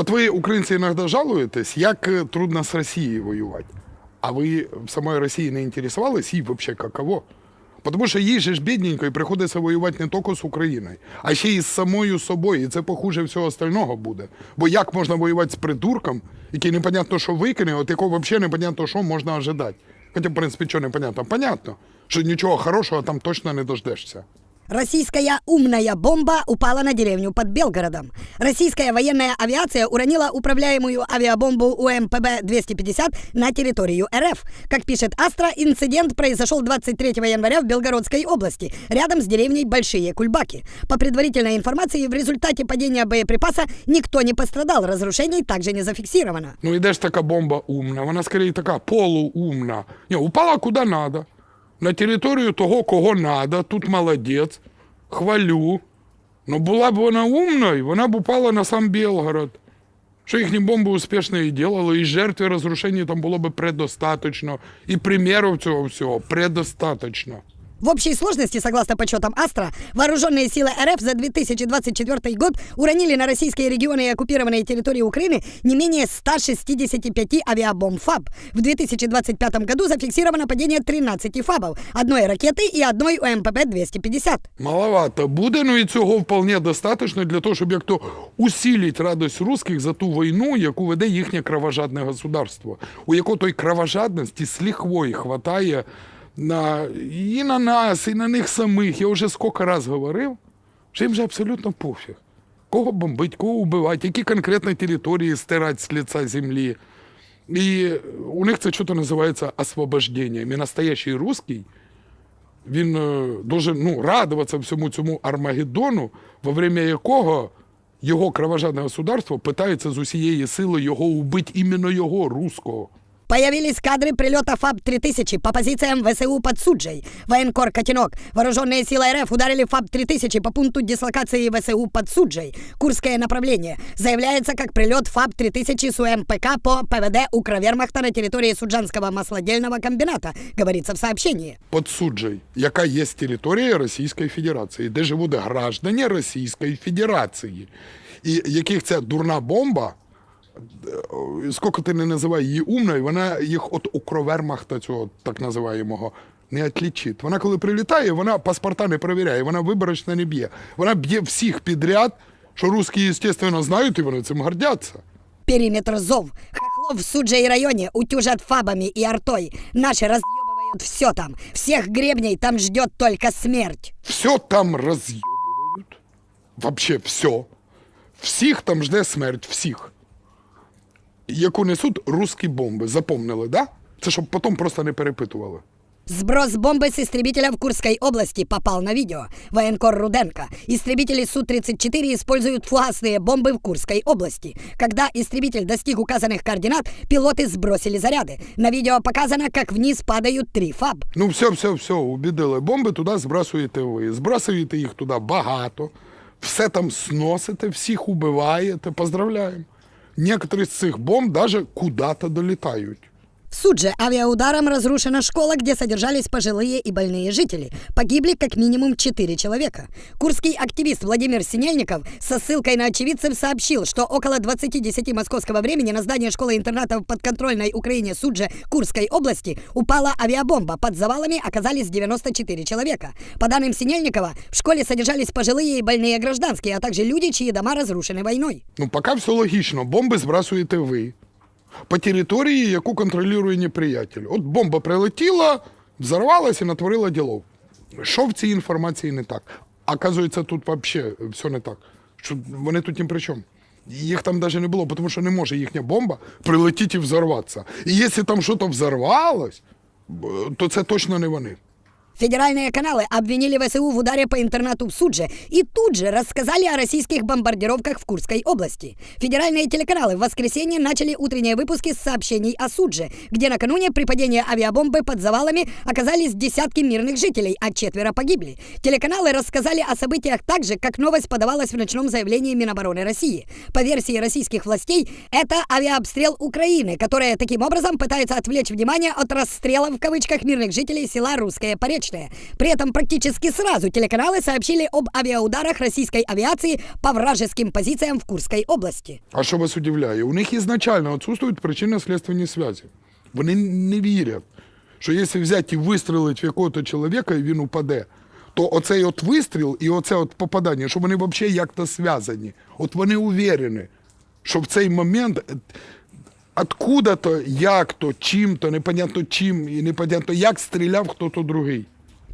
От ви, українці, іноді жалуєтесь, як е, трудно з Росією воювати. А ви в самої Росії не інтересувались їй взагалі каково? Тому що їй же ж бідненької приходиться воювати не тільки з Україною, а ще й з самою собою. І це похуже всього остального буде. Бо як можна воювати з придурком, який непонятно, що викине, от якого взагалі непонятно, що можна ожидати. Хоча, в принципі, що непонятно? Понятно, що нічого хорошого там точно не дождешся. Российская умная бомба упала на деревню под Белгородом. Российская военная авиация уронила управляемую авиабомбу УМПБ-250 на территорию РФ. Как пишет Астра, инцидент произошел 23 января в Белгородской области, рядом с деревней Большие Кульбаки. По предварительной информации, в результате падения боеприпаса никто не пострадал, разрушений также не зафиксировано. Ну і де ж така бомба умна? Вона скоріше така полуумна. Ні, упала куди надо. На територію того, кого надо. Тут молодець. Хвалю. Ну була б вона умною, вона б упала на сам Білгород. Що їхні бомби успішно і ділили, і жертв і розрушень там було б предостаточно. І примірів цього всього предостаточно. В общей сложности, согласно подсчетам Астра, вооруженные силы РФ за 2024 год уронили на российские регионы и оккупированные территории Украины не менее 165 авиабомб ФАБ. В 2025 году зафиксировано падение 13 ФАБов, одной ракеты и одной УМПП-250. Маловато буде, ну і цього вполне достатньо для того, щоб як то усилити радость русських за ту війну, яку веде їхнє кровожадне государство, у якого той кровожадності з лихвою хватає на, і на нас, і на них самих. Я вже скільки раз говорив, що їм вже абсолютно пофіг. Кого бомбить, кого вбивати, які конкретно території стирати з лица землі. І у них це що-то називається освобожденням. І настоящий русский, він е, дуже ну, радуватися всьому цьому Армагеддону, во время якого його кровожадне государство питається з усієї сили його убити, іменно його, руського. Появились кадры прилета ФАБ-3000 по позициям ВСУ под Суджей. Военкор «Котенок». Вооруженные силы РФ ударили ФАБ-3000 по пункту дислокации ВСУ под Суджей. Курское направление. Заявляется как прилет ФАБ-3000 с УМПК по ПВД Укровермахта на территории Суджанского маслодельного комбината, говорится в сообщении. Под Суджей, яка є територія Російської Федерації, де живуть граждані Російської Федерації, і яких ця дурна бомба, е, скільки ти не називай її умною, вона їх от укровермахта цього так називаємого не відлічить. Вона коли прилітає, вона паспорта не перевіряє, вона виборочно не б'є. Вона б'є всіх підряд, що русські, звісно, знають, і вони цим гордяться. Периметр ЗОВ. Хохлов в Суджей районе утюжат ФАБами и артой. Наши разъебывают все там. Всех гребней там ждет только смерть. Все там роз'єбують. Вообще все. Всіх там жде смерть, всіх Яку несуть русські бомби. Запомнили, да? Це щоб потім просто не перепитували. Сброс бомбы с истребителя в Курской области попал на видео. Военкор Руденко. Истребители Су-34 используют фугасные бомбы в Курской области. Когда истребитель достиг указанных координат, пилоты сбросили заряды. На видео показано, как вниз падают три ФАБ. Ну, все, все, все, убідили. Бомби туди збрасуєте ви. Збрасуєте їх туди багато. Все там сносите, всіх убиваєте. Поздравляємо. Некоторі из цих бомб даже куда-то долітають. В Судже авиаударом разрушена школа, где содержались пожилые и больные жители. Погибли как минимум четыре человека. Курский активист Владимир Синельников со ссылкой на очевидцев сообщил, что около 20.10 московского времени на здание школы-интерната в подконтрольной Украине Судже Курской области упала авиабомба. Под завалами оказались 94 человека. По данным Синельникова, в школе содержались пожилые и больные гражданские, а также люди, чьи дома разрушены войной. Ну, поки все логічно. Бомби збрасуєте ви. По території, яку контролює неприятель. От бомба прилетіла, взорвалася і натворила ділов. Що в цій інформації не так? Оказується, тут взагалі все не так. Що вони тут ні при чому. Їх там навіть не було, тому що не може їхня бомба прилетіти і взорватися. І якщо там щось взорвалось, то це точно не вони. Федеральные каналы обвинили ВСУ в ударе по интернату в Судже и тут же рассказали о российских бомбардировках в Курской области. Федеральные телеканалы в воскресенье начали утренние выпуски с сообщений о Судже, где накануне при падении авиабомбы под завалами оказались десятки мирных жителей, а четверо погибли. Телеканалы рассказали о событиях так же, как новость подавалась в ночном заявлении Минобороны России. По версии российских властей, это авиаобстрел Украины, которая таким образом пытается отвлечь внимание от расстрела в кавычках мирных жителей села Русское Поречье. Чудовищное. При этом практически сразу телеканалы сообщили об авиаударах российской авиации по вражеским позициям в Курской области. А що вас удивляє? У них ізначально відсутствують причинно-следственні зв'язки. Вони не вірять, що якщо взяти і вистрілити в якого-то чоловіка, і він упаде, то оцей от вистріл і оце от попадання, що вони взагалі як-то зв'язані. От вони уверені, що в цей момент е, откуда-то, як-то, чим-то, непонятно чим і непонятно як стріляв хто-то другий.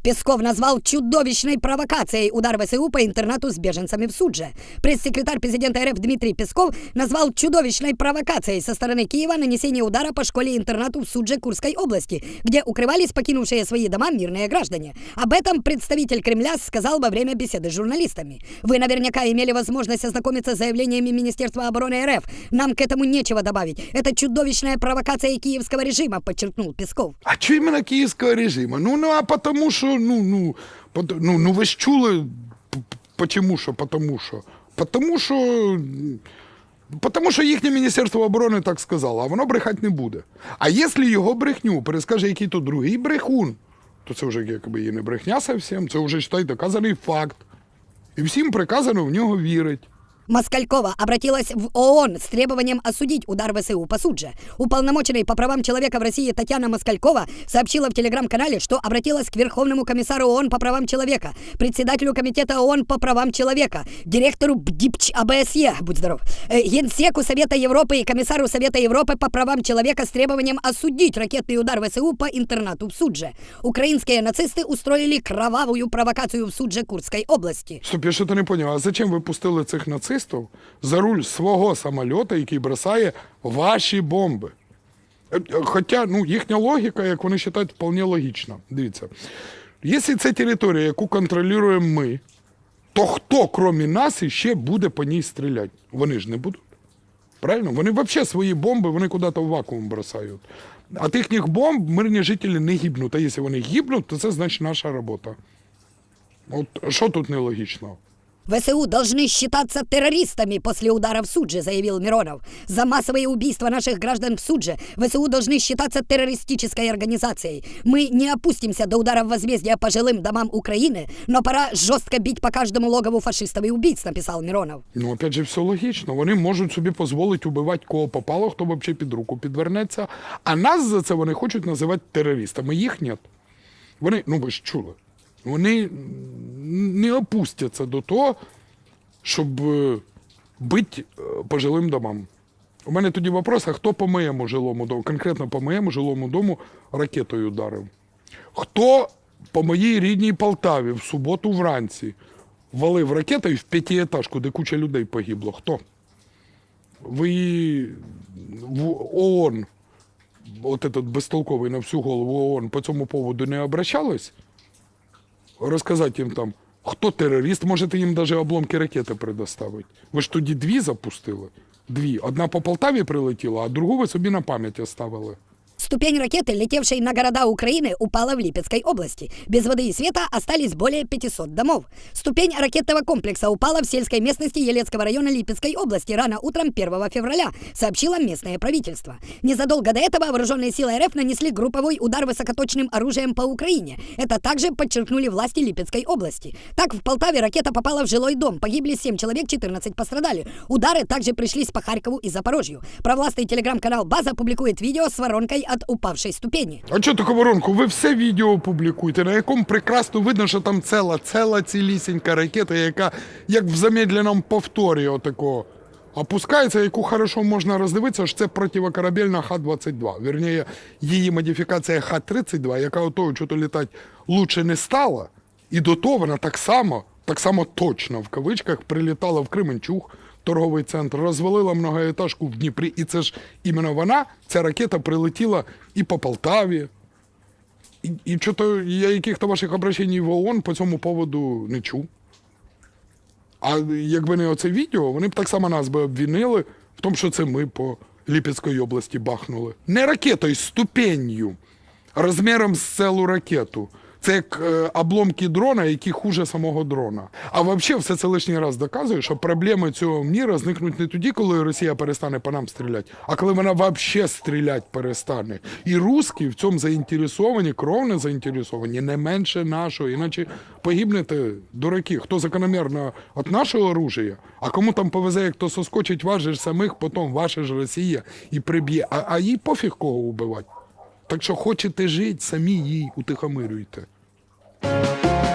Песков назвал чудовищной провокацией удар ВСУ по интернату с беженцами в Судже. Пресс-секретарь президента РФ Дмитрий Песков назвал чудовищной провокацией со стороны Киева нанесение удара по школе-интернату в Судже Курской области, где укрывались покинувшие свои дома мирные граждане. Об этом представитель Кремля сказал во время беседы с журналистами. Вы наверняка имели возможность ознакомиться с заявлениями Министерства обороны РФ. Нам к этому нечего добавить. Это чудовищная провокация киевского режима, подчеркнул Песков. А чого іменно київського режиму? Ну, ну а потому що, ну, ну, ну, ну ви ж чули, почему що, потому що? Потому що, м, потому що їхнє Міністерство оборони так сказало, а воно брехати не буде. А якщо його брехню перескаже який-то другий брехун, то це вже якби і не брехня совсем, це вже считай доказаний факт. І всім приказано в нього вірить. Москалькова обратилась в ООН с требованием осудить удар ВСУ по Судже. Уполномоченный по правам человека в России Татьяна Москалькова сообщила в телеграм-канале, что обратилась к Верховному комиссару ООН по правам человека, председателю Комитета ООН по правам человека, директору БДИПЧ АБСЕ, будь здоров, э, Генсеку Совета Европы и комиссару Совета Европы по правам человека с требованием осудить ракетный удар ВСУ по интернату в Судже. Украинские нацисты устроили кровавую провокацию в Судже Курской области. Стоп, я що то не поняв, а зачем ви пустили цих нацистів за руль свого самольота, який бросає ваші бомби? Е, е, Хоча ну, їхня логіка, як вони вважають, вполне логічна. Дивіться, якщо це територія, яку контролюємо ми, то хто, крім нас, іще буде по ній стріляти? Вони ж не будуть. Правильно? Вони взагалі свої бомби вони куди-то в вакуум бросають. От їхніх бомб мирні жителі не гибнуть. А якщо вони гибнуть, то це значить наша робота. От що тут нелогічного? ВСУ должны считаться террористами после удара в Судже, заявил Миронов. За массовые убийства наших граждан в Судже ВСУ должны считаться террористической организацией. Мы не опустимся до удара возмездия по жилым домам Украины, но пора жестко бить по каждому логову фашистов и убийц, написал Миронов. Ну, опять же, все логічно. Вони можуть собі дозволити убивати кого попало, хто взагалі під руку підвернеться. А нас за це вони хочуть називати терористами. Їх нет. Вони, ну ви ж чули, вони м, не опустяться до того, щоб е, бити е, по жилим домам. У мене тоді вопрос, а хто по моєму жилому дому, конкретно по моєму жилому дому ракетою ударив? Хто по моїй рідній Полтаві в суботу вранці валив ракетою в п'ятиэтажку, де куча людей погибло? Хто? Ви в ООН, от этот безтолковий на всю голову ООН по цьому поводу не обращались? Розказати їм там, хто терорист, можете їм навіть обломки ракети предоставити. Ви ж тоді дві запустили? Дві. Одна по Полтаві прилетіла, а другу ви собі на пам'ять оставили. Ступень ракеты, летевшей на города Украины, упала в Липецкой области. Без воды и света остались более 500 домов. Ступень ракетного комплекса упала в сельской местности Елецкого района Липецкой области рано утром 1 февраля, сообщило местное правительство. Незадолго до этого вооруженные силы РФ нанесли групповой удар высокоточным оружием по Украине. Это также подчеркнули власти Липецкой области. Так, в Полтаве ракета попала в жилой дом. Погибли 7 человек, 14 пострадали. Удары также пришлись по Харькову и Запорожью. Провластный телеграм-канал «База» публикует видео с воронкой от упавшей ступени. А чого таку воронку? Ви все відео публікуєте, на якому прекрасно видно, що там ціла, ціла цілісінька ракета, яка як в замедленому повторі отакого опускається, яку хорошо можна роздивитися, що це противокорабельна Х-22. Вірніше, її модифікація Х-32, яка отого чого літати лучше не стала, і до того вона так само, так само точно в кавичках прилітала в Кременчуг, торговий центр, розвалила многоетажку в Дніпрі. І це ж іменно вона, ця ракета прилетіла і по Полтаві. І, і чого я яких-то ваших обращень в ООН по цьому поводу не чув. А якби не оце відео, вони б так само нас би обвінили в тому, що це ми по Ліпецької області бахнули. Не ракетою, ступенью, розміром з цілу ракету. Це як е, обломки дрона, які хуже самого дрона. А взагалі все це лишній раз доказує, що проблеми цього міра зникнуть не тоді, коли Росія перестане по нам стріляти, а коли вона взагалі стріляти перестане. І русські в цьому заінтересовані, кровно заінтересовані, не менше нашого. Іначе погибнете, дураки, хто закономірно від нашого оружия, а кому там повезе, як то соскочить вас ж самих, потім ваша ж Росія і приб'є. А, а їй пофіг кого вбивати. Так що хочете жити, самі їй утихомирюйте. Thank you.